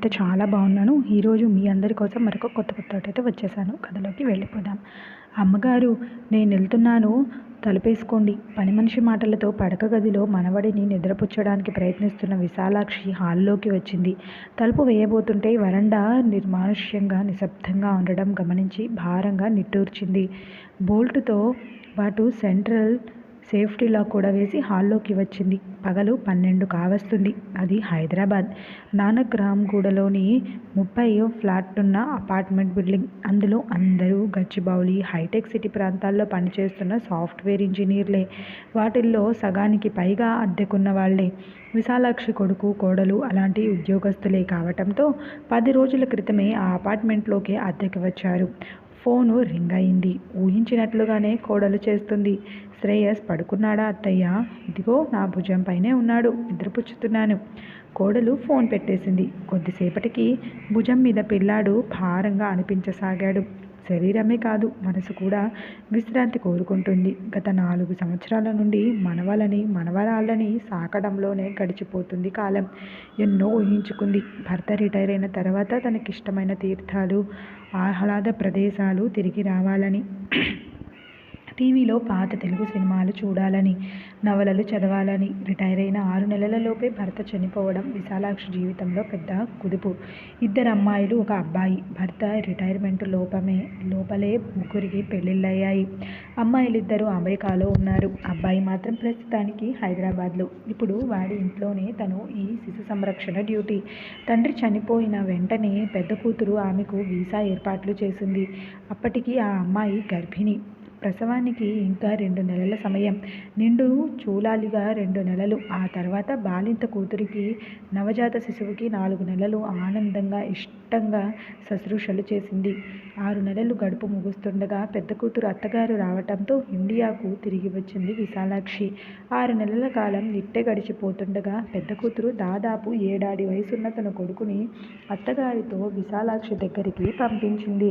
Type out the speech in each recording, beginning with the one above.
నేనైతే చాలా బాగున్నాను. ఈరోజు మీ అందరి కోసం మరొక కొత్త కొత్త అయితే వచ్చేసాను. కథలోకి వెళ్ళిపోదాం. అమ్మగారు నేను వెళ్తున్నాను. తలుపేసుకోండి. పని మనిషి మాటలతో పడక గదిలో మనవడిని నిద్రపుచ్చడానికి ప్రయత్నిస్తున్న విశాలాక్షి హాల్లోకి వచ్చింది. తలుపు వేయబోతుంటే వరండా నిర్మానుష్యంగా నిశ్శబ్దంగా ఉండడం గమనించి భారంగా నిట్టూర్చింది. బోల్టుతో పాటు సెంట్రల్ సేఫ్టీ లాక్ కూడా వేసి హాల్లోకి వచ్చింది. పగలు పన్నెండు కావస్తుంది. అది హైదరాబాద్. నానక్రామ్గూడలోని ముప్పై ఫ్లాట్ ఉన్న అపార్ట్మెంట్ బిల్డింగ్. అందులో అందరూ గచ్చిబౌలి హైటెక్ సిటీ ప్రాంతాల్లో పనిచేస్తున్న సాఫ్ట్వేర్ ఇంజనీర్లే. వాటిల్లో సగానికి పైగా అద్దెకున్న వాళ్ళే. విశాలాక్షి కొడుకు కోడలు అలాంటి ఉద్యోగస్తులే కావటంతో పది రోజుల క్రితమే ఆ అపార్ట్మెంట్లోకి అద్దెకి వచ్చారు. ఫోను రింగ్ అయింది ఊహించినట్లుగానే కోడలు చేస్తుంది. శ్రేయస్ పడుకున్నాడా అత్తయ్య? ఇదిగో నా భుజం పైనే ఉన్నాడు నిద్రపుచ్చుతున్నాను. కోడలు ఫోన్ పెట్టేసింది. కొద్దిసేపటికి భుజం మీద పిల్లాడు భారంగా అనిపించసాగాడు. శరీరమే కాదు మనసు కూడా విశ్రాంతి కోరుకుంటుంది. గత నాలుగు సంవత్సరాల నుండి మనవలని మనవరాళ్ళని సాకడంలోనే గడిచిపోతుంది కాలం. ఎన్నో ఊహించుకుంది. భర్త రిటైర్ అయిన తర్వాత తనకిష్టమైన తీర్థాలు ఆహ్లాద ప్రదేశాలు తిరిగి రావాలని. టీవీలో పాత తెలుగు సినిమాలు చూడాలని నవలలు చదవాలని రిటైర్ అయిన ఆరు నెలలలోపే భర్త చనిపోవడం విశాలాక్షి జీవితంలో పెద్ద కుదుపు. ఇద్దరు అమ్మాయిలు ఒక అబ్బాయి. భర్త రిటైర్మెంట్ లోపమే లోపలే ముగ్గురికి పెళ్ళిళ్ళయ్యాయి. అమ్మాయిలిద్దరూ అమెరికాలో ఉన్నారు. అబ్బాయి మాత్రం ప్రస్తుతానికి హైదరాబాద్లో. ఇప్పుడు వాడి ఇంట్లోనే తను ఈ శిశు సంరక్షణ డ్యూటీ. తండ్రి చనిపోయిన వెంటనే పెద్ద కూతురు ఆమెకు వీసా ఏర్పాట్లు చేసింది. అప్పటికి ఆ అమ్మాయి గర్భిణి. ప్రసవానికి ఇంకా రెండు నెలల సమయం. నిండు చూలాలిగా రెండు నెలలు. ఆ తర్వాత బాలింత కూతురికి నవజాత శిశువుకి నాలుగు నెలలు ఆనందంగా ఇష్టంగా శుశ్రూషలు చేసింది. ఆరు నెలలు గడుపు ముగుస్తుండగా పెద్ద కూతురు అత్తగారు రావటంతో ఇండియాకు తిరిగి వచ్చింది విశాలాక్షి. ఆరు నెలల కాలం ఇట్టే గడిచిపోతుండగా పెద్ద కూతురు దాదాపు ఏడాది వయసున్న తన కొడుకుని అత్తగారితో విశాలాక్షి దగ్గరికి పంపించింది.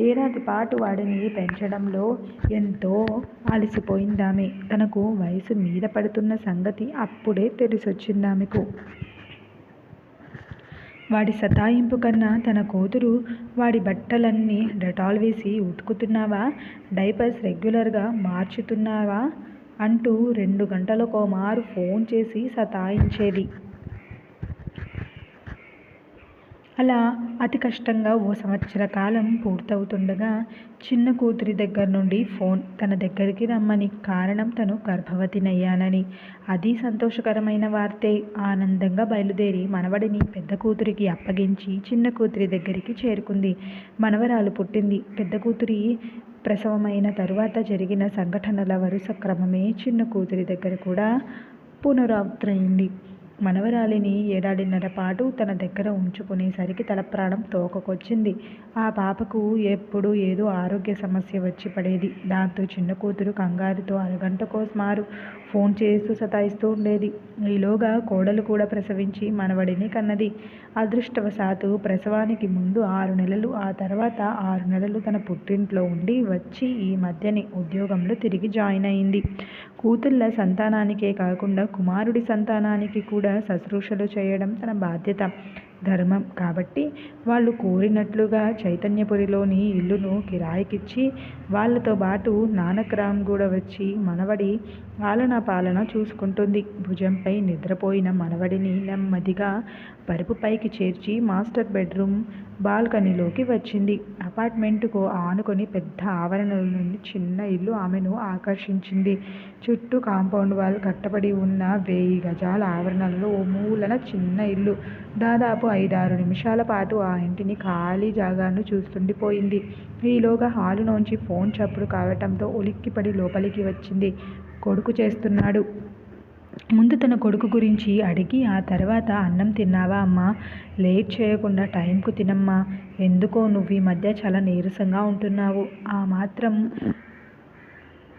ఏడాది పాటు వాడిని పెంచడంలో ఎంతో అలసిపోయిందామె. తనకు వయసు మీద పడుతున్న సంగతి అప్పుడే తెలిసొచ్చిందామెకు. వాడి సతాయింపు కన్నా తన కూతురు వాడి బట్టలన్నీ డెటాల్ వేసి ఉతుకుతున్నావా? డైపర్స్ రెగ్యులర్గా మార్చుతున్నావా? అంటూ రెండు గంటలకో మారు ఫోన్ చేసి సతాయించేది. అలా అతి కష్టంగా ఓ సంవత్సర కాలం పూర్తవుతుండగా చిన్న కూతురి దగ్గర నుండి ఫోన్ తన దగ్గరికి రమ్మని కారణం తను గర్భవతినయ్యానని. అది సంతోషకరమైన వార్తే. ఆనందంగా బయలుదేరి మనవడిని పెద్ద కూతురికి అప్పగించి చిన్న కూతురి దగ్గరికి చేరుకుంది. మనవరాలు పుట్టింది. పెద్ద కూతురి ప్రసవమైన తరువాత జరిగిన సంఘటనల వరుస క్రమమే చిన్న కూతురి దగ్గర కూడా పునరావృతమైంది. మనవరాలిని ఏడాదిన్నర పాటు తన దగ్గర ఉంచుకునేసరికి తల ప్రాణం తోకకొచ్చింది. ఆ పాపకు ఎప్పుడు ఏదో ఆరోగ్య సమస్య వచ్చి పడేది. దాంతో చిన్న కూతురు కంగారుతో అరగంటకో మారు ఫోన్ చేస్తూ సతాయిస్తూ ఉండేది. ఈలోగా కోడలు కూడా ప్రసవించి మనవడిని కన్నది. అదృష్టవశాత్తు ప్రసవానికి ముందు ఆరు నెలలు ఆ తర్వాత ఆరు నెలలు తన పుట్టింట్లో ఉండి వచ్చి ఈ మధ్యనే ఉద్యోగంలో తిరిగి జాయిన్ అయింది. కూతుళ్ళ సంతానానికే కాకుండా కుమారుడి సంతానానికి కూడా శుశ్రూషలు చేయడం తన బాధ్యత. ధర్మం. కాబట్టి వాళ్ళు కోరినట్లుగా చైతన్యపురిలోని ఇల్లును కిరాయికిచ్చి వాళ్ళతో పాటు నానక్రామ్ కూడా వచ్చి మనవడి ఆలన పాలన చూసుకుంటుంది. భుజంపై నిద్రపోయిన మనవడిని నెమ్మదిగా పరుపుపైకి చేర్చి మాస్టర్ బెడ్రూమ్ బాల్కనీలోకి వచ్చింది. అపార్ట్మెంటుకు ఆనుకొని పెద్ద ఆవరణల నుండి చిన్న ఇల్లు ఆమెను ఆకర్షించింది. చుట్టూ కాంపౌండ్ వాల్ కట్టబడి ఉన్న వెయ్యి గజాల ఆవరణలో ఓ మూలన చిన్న ఇల్లు. దాదాపు ఐదారు నిమిషాల పాటు ఆ ఇంటిని ఖాళీ జాగాను చూస్తుండిపోయింది ఈలోగా హాలులోంచి ఫోన్ చప్పుడు కావటంతో ఉలిక్కిపడి లోపలికి వచ్చింది. కొడుకు చేస్తున్నాడు. ముందు తన కొడుకు గురించి అడిగి ఆ తర్వాత అన్నం తిన్నావా అమ్మా? లేట్ చేయకుండా టైంకు తినమ్మా. ఎందుకో నువ్వు ఈ మధ్య చాలా నీరసంగా ఉంటున్నావు. ఆ మాత్రం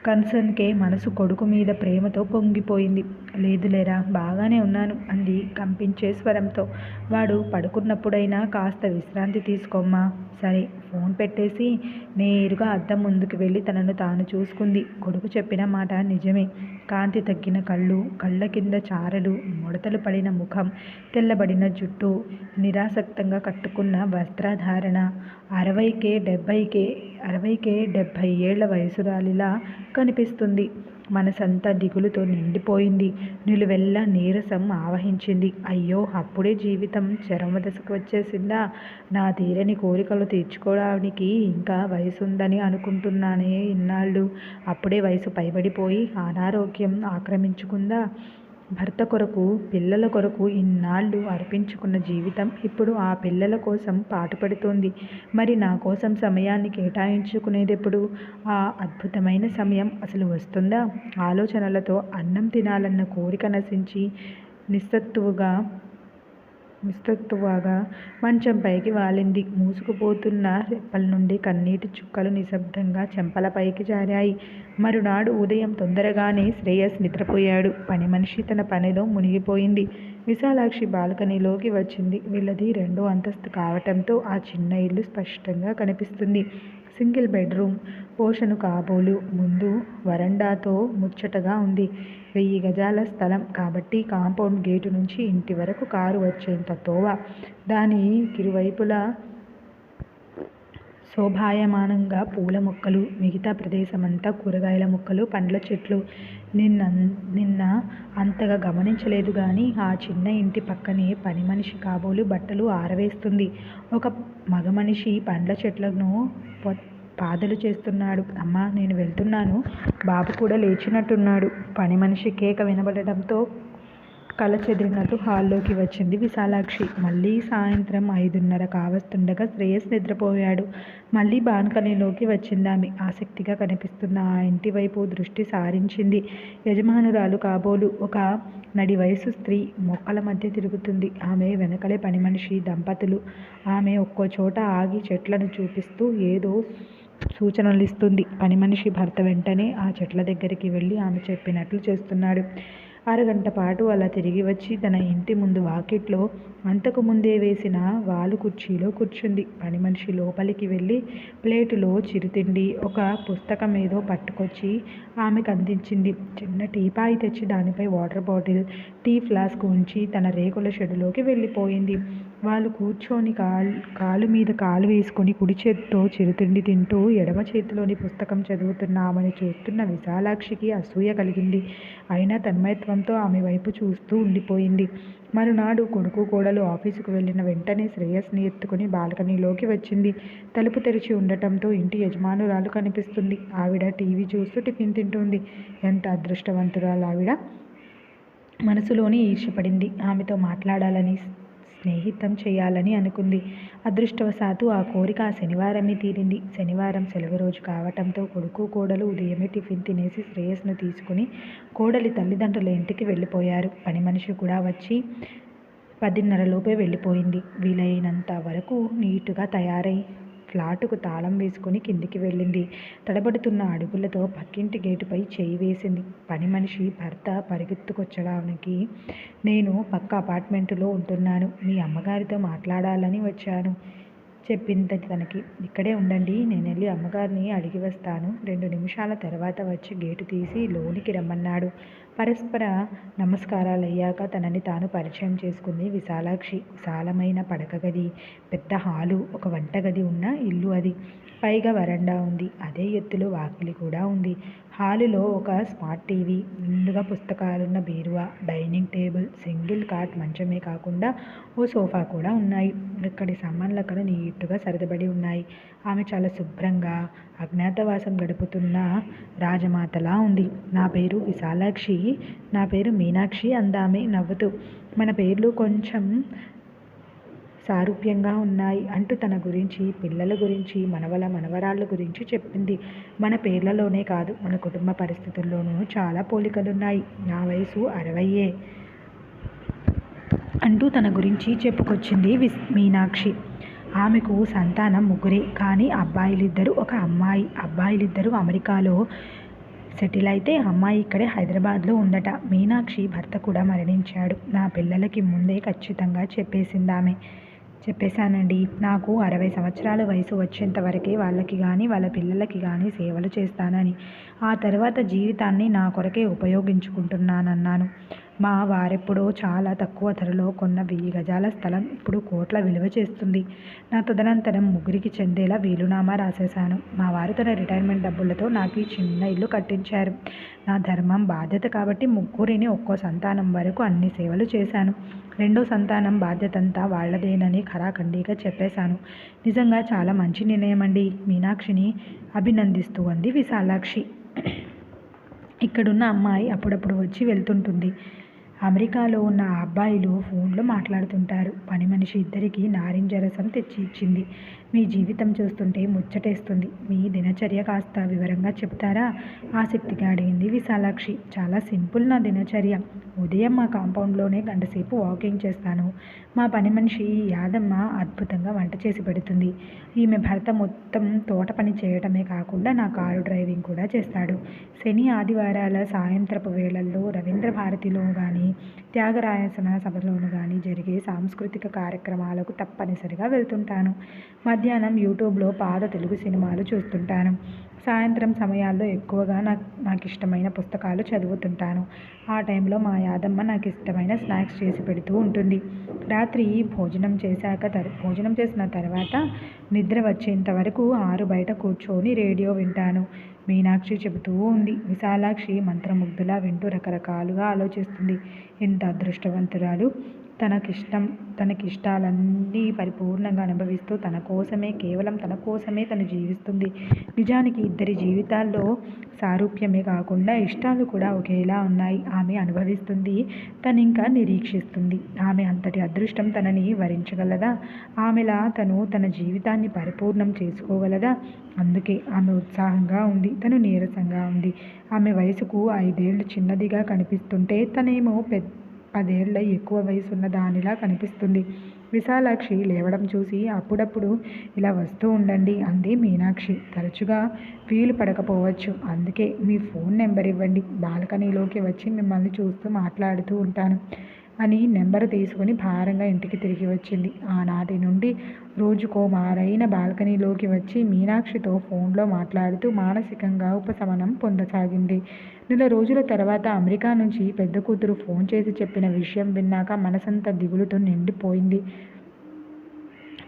కన్సర్న్కే మనసు కొడుకు మీద ప్రేమతో పొంగిపోయింది. లేదులేరా బాగానే ఉన్నాను అంది కంపించే స్వరంతో వాడు పడుకున్నప్పుడైనా కాస్త విశ్రాంతి తీసుకోమ్మా. సరే ఫోన్ పెట్టేసి నేరుగా అద్దం ముందుకు వెళ్ళి తనను తాను చూసుకుంది. కొడుకు చెప్పిన మాట నిజమే. కాంతి తగ్గిన కళ్ళు కళ్ళ కింద చారలు ముడతలు పడిన ముఖం తెల్లబడిన జుట్టు నిరాసక్తంగా కట్టుకున్న వస్త్రధారణ అరవైకే డెబ్భైకే అరవైకే డెబ్భై ఏళ్ళ వయసురాలిలా కనిపిస్తుంది. మనసంతా దిగులుతో నిండిపోయింది. నిలువెల్లా నీరసం ఆవహించింది. అయ్యో అప్పుడే జీవితం చరమ దశకు వచ్చేసిందా? నా తీరని కోరికలు తీర్చుకోవడానికి ఇంకా వయసు ఉందని అనుకుంటున్నానే ఇన్నాళ్ళు. అప్పుడే వయసు పైబడిపోయి అనారోగ్యం ఆక్రమించుకుందా? భర్త కొరకు పిల్లల కొరకు ఇన్నాళ్ళు అర్పించుకున్న జీవితం ఇప్పుడు ఆ పిల్లల కోసం పాటుపడుతోంది. మరి నా కోసం సమయాన్ని కేటాయించుకునేదెప్పుడు? ఆ అద్భుతమైన సమయం అసలు వస్తుందా? ఆలోచనలతో అన్నం తినాలన్న కోరిక నశించి నిస్సత్తువుగా నిస్తత్తువగా మంచం పైకి వాలింది. మూసుకుపోతున్న రెప్పల నుండి కన్నీటి చుక్కలు నిశ్శబ్దంగా చెంపలపైకి జారాయి. మరునాడు ఉదయం తొందరగానే శ్రేయస్ నిద్రపోయాడు. పని మనిషి తన పనిలో మునిగిపోయింది. విశాలాక్షి బాల్కనీలోకి వచ్చింది. వీళ్ళది రెండో అంతస్తు కావటంతో ఆ చిన్న ఇల్లు స్పష్టంగా కనిపిస్తుంది. సింగిల్ బెడ్రూమ్ పోషను కాబోలు ముందు వరండాతో ముచ్చటగా ఉంది. వెయ్యి గజాల స్థలం కాబట్టి కాంపౌండ్ గేటు నుంచి ఇంటి వరకు కారు వచ్చేంత తోవ. దాని కిరువైపులా శోభాయమానంగా పూల మొక్కలు మిగతా ప్రదేశమంతా కూరగాయల మొక్కలు పండ్ల చెట్లు. నిన్న నిన్న అంతగా గమనించలేదు కానీ ఆ చిన్న ఇంటి పక్కనే పని మనిషి కాబోలు బట్టలు ఆరవేస్తుంది. ఒక మగ మనిషి పండ్ల చెట్లను బాధలు చేస్తున్నాడు. అమ్మా నేను వెళ్తున్నాను. బాబు కూడా లేచినట్టున్నాడు. పని మనిషి కేక వినబడటంతో కళ చెదిరినట్టు హాల్లోకి వచ్చింది విశాలాక్షి. మళ్ళీ సాయంత్రం ఐదున్నర కావస్తుండగా శ్రేయస్ నిద్రపోయాడు. మళ్ళీ బాన్కనీలోకి వచ్చింది ఆమె. ఆసక్తిగా కనిపిస్తున్న ఆ ఇంటి వైపు దృష్టి సారించింది. యజమానురాలు కాబోలు. ఒక నడి వయసు స్త్రీ మొక్కల మధ్య తిరుగుతుంది. ఆమె వెనకలే పని మనిషి దంపతులు. ఆమె ఒక్కో చోట ఆగి చెట్లను చూపిస్తూ ఏదో సూచనలు ఇస్తుంది. పని మనిషి భర్త వెంటనే ఆ చెట్ల దగ్గరికి వెళ్ళి ఆమె చెప్పినట్లు చేస్తున్నాడు. అరగంట పాటు అలా తిరిగి వచ్చి తన ఇంటి ముందు వాకిట్లో అంతకు ముందే వేసిన వాలు కుర్చీలో కూర్చుంది. పని మనిషి లోపలికి వెళ్ళి ప్లేటులో చిరుతిండి ఒక పుస్తకం ఏదో పట్టుకొచ్చి ఆమెకు అందించింది. చిన్న టీపాయి తెచ్చి దానిపై వాటర్ బాటిల్ టీ ఫ్లాస్క్ ఉంచి తన రేకుల షెడ్లోకి వెళ్ళిపోయింది. వాళ్ళు కూర్చొని కాలు కాలు మీద కాలు వేసుకొని కుడి చేతితో చిరుతిండి తింటూ ఎడమ చేతిలోని పుస్తకం చదువుతున్న ఆమెను చూస్తున్న విశాలాక్షికి అసూయ కలిగింది. అయినా తన్మయత్వంతో ఆమె వైపు చూస్తూ ఉండిపోయింది. మరునాడు కొడుకు కోడలు ఆఫీసుకు వెళ్ళిన వెంటనే శ్రేయస్ని ఎత్తుకుని బాల్కనీలోకి వచ్చింది. తలుపు తెరిచి ఉండటంతో ఇంటి యజమానురాలు కనిపిస్తుంది. ఆవిడ టీవీ చూస్తూ టిఫిన్ తింటుంది. ఎంత అదృష్టవంతురాలు ఆవిడ! మనసులోని ఈర్షపడింది ఆమెతో మాట్లాడాలని స్నేహితం చేయాలని అనుకుంది. అదృష్టవశాత్తు ఆ కోరిక ఆ శనివారమే తీరింది. శనివారం సెలవు రోజు కావటంతో కొడుకు కోడలు ఉదయమే టిఫిన్ తినేసి శ్రేయస్ను తీసుకుని కోడలి తల్లిదండ్రుల ఇంటికి వెళ్ళిపోయారు. పని మనిషి కూడా వచ్చి పదిన్నరలోపే వెళ్ళిపోయింది. వీలైనంత వరకు నీటుగా తయారై ఫ్లాటుకు తాళం వేసుకుని కిందికి వెళ్ళింది. తడబడుతున్న అడుగులతో పక్కింటి గేటుపై చేయి వేసింది. పని మనిషి భర్త పరిగెత్తుకొచ్చడానికి నేను పక్క అపార్ట్మెంటులో ఉంటున్నాను. మీ అమ్మగారితో మాట్లాడాలని వచ్చాను. చెప్పింది తనకి. ఇక్కడే ఉండండి నేను వెళ్ళి అమ్మగారిని అడిగి వస్తాను. రెండు నిమిషాల తర్వాత వచ్చి గేటు తీసి లోనికి రమ్మన్నాడు. పరస్పర నమస్కారాలు అయ్యాక తనని తాను పరిచయం చేసుకుంది విశాలాక్షి. విశాలమైన పడక గది పెద్ద హాలు ఒక వంటగది ఉన్న ఇల్లు అది. పైగా వరండా ఉంది. అదే ఎత్తులో వాకిలి కూడా ఉంది. హాలులో ఒక స్మార్ట్ టీవీ నిండుగా పుస్తకాలున్న బీరువా డైనింగ్ టేబుల్ సింగిల్ కాట్ మంచమే కాకుండా ఓ సోఫా కూడా ఉన్నాయి. ఇక్కడి సామాన్లు అక్కడ నీట్గా సరిదబడి ఉన్నాయి. ఆమె చాలా శుభ్రంగా అజ్ఞాతవాసం గడుపుతున్న రాజమాతలా ఉంది. నా పేరు విశాలాక్షి నా పేరు మీనాక్షి అందామె నవ్వుతూ. మన పేర్లు కొంచెం సారూప్యంగా ఉన్నాయి అంటూ తన గురించి పిల్లల గురించి మనవల మనవరాళ్ళ గురించి చెప్పింది. మన పేర్లలోనే కాదు మన కుటుంబ పరిస్థితుల్లోనూ చాలా పోలికలున్నాయి. నా వయసు అరవయ్యే అంటూ తన గురించి చెప్పుకొచ్చింది విస్ మీనాక్షి. ఆమెకు సంతానం ముగ్గురే కానీ అబ్బాయిలిద్దరూ ఒక అమ్మాయి. అబ్బాయిలిద్దరూ అమెరికాలో సెటిల్ అయితే అమ్మాయి ఇక్కడే హైదరాబాద్లో ఉందట. మీనాక్షి భర్త కూడా మరణించాడు. నా పిల్లలకి ముందే ఖచ్చితంగా చెప్పేసిందామె. చెప్పేశానండి. నాకు అరవై సంవత్సరాల వయసు వచ్చేంత వరకే వాళ్ళకి కానీ వాళ్ళ పిల్లలకి కానీ సేవలు చేస్తానని. ఆ తర్వాత జీవితాన్ని నా కొరకే ఉపయోగించుకుంటున్నానన్నాను. మా వారెప్పుడో చాలా తక్కువ ధరలో కొన్న వెయ్యి గజాల స్థలం ఇప్పుడు కోట్ల విలువ చేస్తుంది. నా తదనంతరం ముగ్గురికి చెందేలా వీలునామా రాసేశాను. మా వారు తన రిటైర్మెంట్ డబ్బులతో నాకు ఈ చిన్న ఇల్లు కట్టించారు. నా ధర్మం బాధ్యత కాబట్టి ముగ్గురిని ఒక్కో సంతానం వరకు అన్ని సేవలు చేశాను. రెండో సంతానం బాధ్యత అంతా వాళ్ళదేనని ఖరాఖండిగా చెప్పేశాను. నిజంగా చాలా మంచి నిర్ణయం అండి. మీనాక్షిని అభినందిస్తూ అంది విశాలాక్షి. ఇక్కడున్న అమ్మాయి అప్పుడప్పుడు వచ్చి వెళ్తుంటుంది. అమెరికాలో ఉన్న ఆ అబ్బాయిలు ఫోన్లో మాట్లాడుతుంటారు. పని మనిషి ఇద్దరికి నారింజ రసం తెచ్చి ఇచ్చింది. మీ జీవితం చూస్తుంటే ముచ్చటేస్తుంది. మీ దినచర్య కాస్త వివరంగా చెప్తారా? ఆసక్తిగా అడిగింది విశాలాక్షి. చాలా సింపుల్ నా దినచర్య. ఉదయం మా కాంపౌండ్లోనే గంటసేపు వాకింగ్ చేస్తాను. మా పని మనిషి యాదమ్మ అద్భుతంగా వంట చేసి పెడుతుంది. ఈమె భర్త మొత్తం తోట పని చేయటమే కాకుండా నా కారు డ్రైవింగ్ కూడా చేస్తాడు. శని ఆదివారాల సాయంత్రపు వేళల్లో రవీంద్ర భారతిలో కానీ త్యాగరాయసన సభలోను కానీ జరిగే సాంస్కృతిక కార్యక్రమాలకు తప్పనిసరిగా వెళ్తుంటాను. మధ్యాహ్నం యూట్యూబ్లో పాత తెలుగు సినిమాలు చూస్తుంటాను. సాయంత్రం సమయాల్లో ఎక్కువగా నాకు నాకు ఇష్టమైన పుస్తకాలు చదువుతుంటాను. ఆ టైంలో మా యాదమ్మ నాకు ఇష్టమైన స్నాక్స్ చేసి పెడుతూ ఉంటుంది. రాత్రి భోజనం చేశాక తర్ భోజనం చేసిన తర్వాత నిద్ర వచ్చేంత వరకు ఆరు బయట కూర్చొని రేడియో వింటాను. మీనాక్షి చెబుతూ ఉంది. విశాలాక్షి మంత్రముగ్ధులా వింటూ రకరకాలుగా ఆలోచిస్తుంది. ఎంత అదృష్టవంతురాలు! తనకిష్టం తనకిష్టాలన్నీ పరిపూర్ణంగా అనుభవిస్తూ తన కోసమే కేవలం తన కోసమే తను జీవిస్తుంది. నిజానికి ఇద్దరి జీవితాల్లో సారూప్యమే కాకుండా ఇష్టాలు కూడా ఒకేలా ఉన్నాయి. ఆమె అనుభవిస్తుంది తను ఇంకా నిరీక్షిస్తుంది. ఆమె అంతటి అదృష్టం తనని వరించగలదా? ఆమెలా తను తన జీవితాన్ని పరిపూర్ణం చేసుకోగలదా? అందుకే ఆమె ఉత్సాహంగా ఉంది తను నీరసంగా ఉంది. ఆమె వయసుకు ఐదేళ్ళు చిన్నదిగా కనిపిస్తుంటే తనేమో పెద్ద పదేళ్ళ ఎక్కువ వయసున్న దానిలా కనిపిస్తుంది. విశాలాక్షి లేవడం చూసి అప్పుడప్పుడు ఇలా వస్తూ ఉండండి అంది మీనాక్షి. తరచుగా వీలు పడకపోవచ్చు. అందుకే మీ ఫోన్ నెంబర్ ఇవ్వండి. బాల్కనీలోకి వచ్చి మిమ్మల్ని చూస్తూ మాట్లాడుతూ ఉంటాను అని నెంబర్ తీసుకుని భారంగా ఇంటికి తిరిగి వచ్చింది. ఆనాటి నుండి రోజుకో మారైన బాల్కనీలోకి వచ్చి మీనాక్షితో ఫోన్లో మాట్లాడుతూ మానసికంగా ఉపశమనం పొందసాగింది. నెల రోజుల తర్వాత అమెరికా నుంచి పెద్ద కూతురు ఫోన్ చేసి చెప్పిన విషయం విన్నాక మనసంతా దిగులుతో నిండిపోయింది.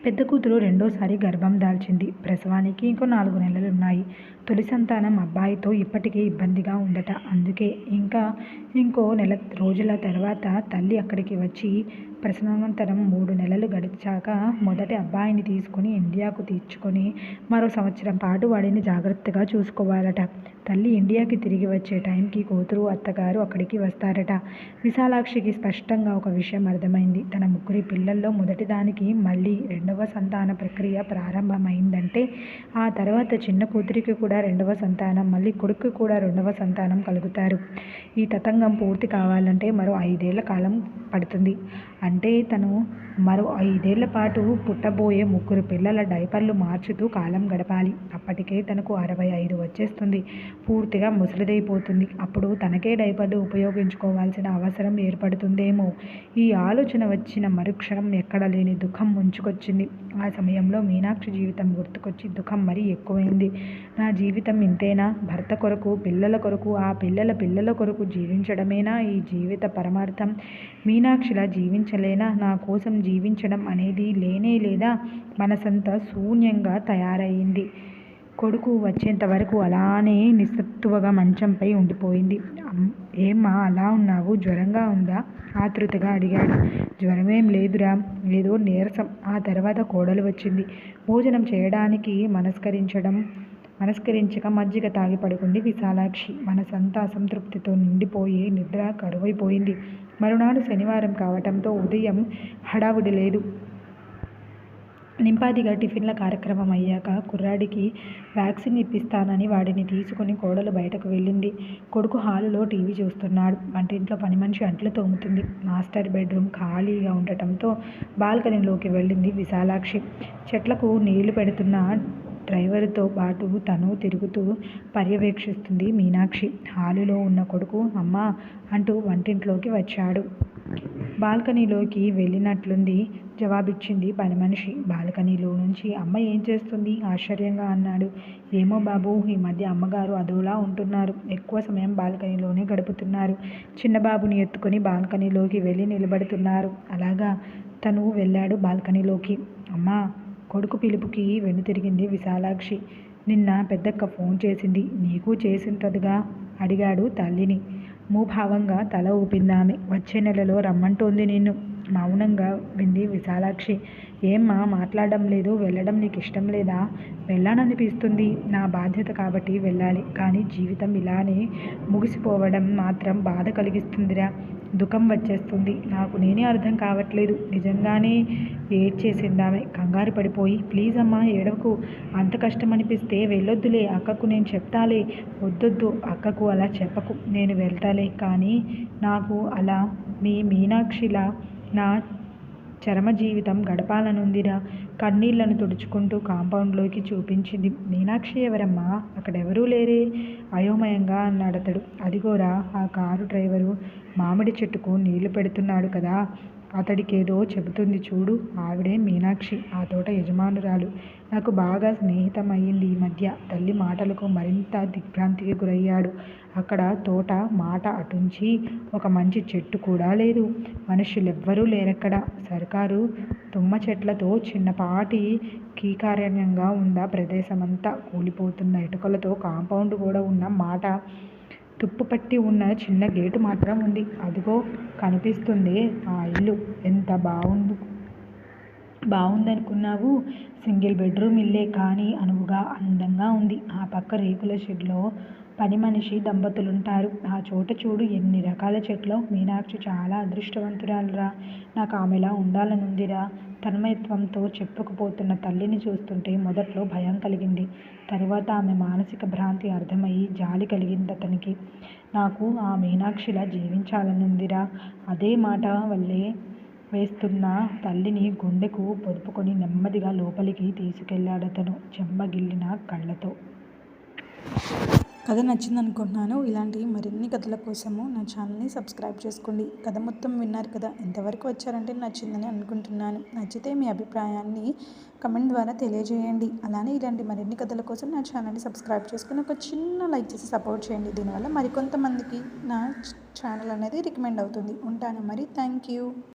పెద్ద కూతురు రెండోసారి గర్భం దాల్చింది. ప్రసవానికి ఇంకో నాలుగు నెలలు ఉన్నాయి తొలి సంతానం అబ్బాయితో ఇప్పటికే ఇబ్బందిగా ఉందట. అందుకే ఇంకా ఇంకో నెల రోజుల తర్వాత తల్లి అక్కడికి వచ్చి ప్రసవానంతరం మూడు నెలలు గడిచాక మొదటి అబ్బాయిని తీసుకుని ఇండియాకు తీర్చుకొని మరో సంవత్సరం పాటు వాడిని జాగ్రత్తగా చూసుకోవాలట. తల్లి ఇండియాకి తిరిగి వచ్చే టైంకి కూతురు అత్తగారు అక్కడికి వస్తారట. విశాలాక్షికి స్పష్టంగా ఒక విషయం అర్థమైంది. తన ముగ్గురి పిల్లల్లో మొదటి దానికి మళ్ళీ రెండవ సంతాన ప్రక్రియ ప్రారంభమైందంటే ఆ తర్వాత చిన్న కూతురికి కూడా రెండవ సంతానం మళ్ళీ కొడుకు కూడా రెండవ సంతానం కలుగుతారు. ఈ తతంగం పూర్తి కావాలంటే మరో ఐదేళ్ళ కాలం పడుతుంది. అంటే తను మరో ఐదేళ్ళ పాటు పుట్టబోయే ముగ్గురు పిల్లల డైపర్లు మార్చుతూ కాలం గడపాలి. అప్పటికే తనకు అరవై ఐదు వచ్చేస్తుంది. పూర్తిగా ముసలిదైపోతుంది. అప్పుడు తనకే డైపర్లు ఉపయోగించుకోవాల్సిన అవసరం ఏర్పడుతుందేమో? ఈ ఆలోచన వచ్చిన మరుక్షణం ఎక్కడ లేని దుఃఖం ముంచుకొచ్చింది. ఆ సమయంలో మీనాక్షి జీవితం గుర్తుకొచ్చి దుఃఖం మరీ ఎక్కువైంది. నా జీవితం ఇంతేనా? భర్త కొరకు పిల్లల కొరకు ఆ పిల్లల పిల్లల కొరకు జీవించడమేనా ఈ జీవిత పరమార్థం? మీనాక్షిలా జీవించలే జీవించలేనా నా కోసం జీవించడం అనేది లేనే లేదా మనసంతా శూన్యంగా తయారైంది. కొడుకు వచ్చేంత వరకు అలానే నిస్సత్తువగా మంచంపై ఉండిపోయింది. ఏమ్మా అలా ఉన్నావు? జ్వరంగా ఉందా? ఆతృతగా అడిగాడు. జ్వరమేం లేదురా ఏదో నీరసం. ఆ తర్వాత కోడలు వచ్చింది. భోజనం చేయడానికి మనస్కరించడం మనస్కరించక మజ్జిగ తాగి పడుకుంది విశాలాక్షి. మనసంతా అసంతృప్తితో నిండిపోయి నిద్ర కరువైపోయింది. మరునాడు శనివారం కావటంతో ఉదయం హడావుడి లేదు. నింపాదిగా టిఫిన్ల కార్యక్రమం అయ్యాక కుర్రాడికి వ్యాక్సిన్ ఇప్పిస్తానని వాడిని తీసుకుని కోడలు బయటకు వెళ్ళింది. కొడుకు హాలులో టీవీ చూస్తున్నాడు. వంటింట్లో పని మనిషి అంట్లు తోముతుంది. మాస్టర్ బెడ్రూమ్ ఖాళీగా ఉండటంతో బాల్కనీలోకి వెళ్ళింది విశాలాక్షి. చెట్లకు నీళ్ళు పెడుతున్న డ్రైవర్తో పాటు తను తిరుగుతూ పర్యవేక్షిస్తుంది మీనాక్షి. హాలులో ఉన్న కొడుకు అమ్మా అంటూ వంటింట్లోకి వచ్చాడు. బాల్కనీలోకి వెళ్ళినట్లుంది జవాబిచ్చింది పని మనిషి. బాల్కనీలో నుంచి అమ్మ ఏం చేస్తుంది? ఆశ్చర్యంగా అన్నాడు. ఏమో బాబు ఈ మధ్య అమ్మగారు అదోలా ఉంటున్నారు. ఎక్కువ సమయం బాల్కనీలోనే గడుపుతున్నారు. చిన్నబాబుని ఎత్తుకొని బాల్కనీలోకి వెళ్ళి నిలబడుతున్నారు. అలాగా తను వెళ్ళాడు బాల్కనీలోకి. అమ్మా కొడుకు పిలుపుకి వెనుతిరిగింది విశాలాక్షి. నిన్న పెద్దక్క ఫోన్ చేసింది. నీకు చేసింటదిగా? అడిగాడు తల్లిని. మూభావంగా తల ఊపిందామె. వచ్చే నెలలో రమ్మంటోంది నిన్ను. మౌనంగా వింది విశాలాక్షి ఏమ్మా మాట్లాడడం లేదు వెళ్ళడం నీకు ఇష్టం లేదా? వెళ్ళాలనిపిస్తుంది నా బాధ్యత కాబట్టి వెళ్ళాలి. కానీ జీవితం ఇలానే ముగిసిపోవడం మాత్రం బాధ కలిగిస్తుందిరా. దుఃఖం వచ్చేస్తుంది. నాకు నేనే అర్థం కావట్లేదు. నిజంగానే ఏడ్చేసిందామె. కంగారు పడిపోయి ప్లీజ్ అమ్మా ఏడవకు. అంత కష్టం అనిపిస్తే వెళ్ళొద్దులే. అక్కకు నేను చెప్తాలే. వద్దొద్దు. అక్కకు అలా చెప్పకు. నేను వెళ్తాలే. కానీ నాకు అలా మీ మీనాక్షిలా నా చరమ జీవితం గడపాలనుందిరా. కన్నీళ్ళను తుడుచుకుంటూ కాంపౌండ్లోకి చూపించింది మీనాక్షి ఎవరమ్మా? అక్కడెవరూ లేరే. అయోమయంగా అన్నాడతడు అదిగోరా ఆ కారు డ్రైవరు మామిడి చెట్టుకు నీళ్ళు పెడుతున్నాడు కదా. అతడికేదో చెబుతుంది చూడు. ఆవిడే మీనాక్షి ఆ తోట యజమానురాలు. నాకు బాగా స్నేహితమైంది ఈ మధ్య. తల్లి మాటలకు మరింత దిగ్భ్రాంతికి గురయ్యాడు. అక్కడ తోట మాట అటుంచి ఒక మంచి చెట్టు కూడా లేదు. మనుషులెవ్వరూ లేరక్కడ? సర్కారు తుమ్మ చెట్లతో చిన్నపాటి కీకారణ్యంగా ఉందా ప్రదేశమంతా కూలిపోతున్న ఇటుకలతో కాంపౌండ్ కూడా ఉన్న మాట తుప్పు పట్టి ఉన్న చిన్న గేటు మాత్రం ఉంది. అదిగో కనిపిస్తుంది ఆ ఇల్లు. ఎంత బాగుంది బాగుందనుకున్నావు సింగిల్ బెడ్రూమ్ ఇల్లే కానీ అనువుగా అందంగా ఉంది. ఆ పక్క రేకుల షెడ్లో పని మనిషి దంపతులుంటారు. ఆ చోట చూడు ఎన్ని రకాల చెట్లు. మీనాక్షి చాలా అదృష్టవంతురాలురా. నాకు ఆమెలా ఉండాలనుందిరా. తన్మయత్వంతో చెప్పుకుపోతున్న తల్లిని చూస్తుంటే మొదట్లో భయం కలిగింది. తరువాత ఆమె మానసిక భ్రాంతి అర్థమయ్యి జాలి కలిగింది అతనికి. నాకు ఆ మీనాక్షిలా జీవించాలనుందిరా. అదే మాట వల్లే వేస్తున్న తల్లిని గుండెకు పొదుపుకొని నెమ్మదిగా లోపలికి తీసుకెళ్ళాడతను చెమ్మగిల్లిన కళ్ళతో. కథ నచ్చింది అనుకుంటున్నాను ఇలాంటి మరిన్ని కథల కోసము నా ఛానల్ని సబ్స్క్రైబ్ చేసుకోండి. కథ మొత్తం విన్నారు కదా ఎంతవరకు వచ్చారంటే నచ్చిందని అనుకుంటున్నాను. నచ్చితే మీ అభిప్రాయాన్ని కమెంట్ ద్వారా తెలియజేయండి. అలానే ఇలాంటి మరిన్ని కథల కోసం నా ఛానల్ని సబ్స్క్రైబ్ చేసుకుని ఒక చిన్న లైక్ చేసి సపోర్ట్ చేయండి. దీనివల్ల మరికొంతమందికి నా ఛానల్ అనేది రికమెండ్ అవుతుంది. ఉంటాను మరి. Thank you.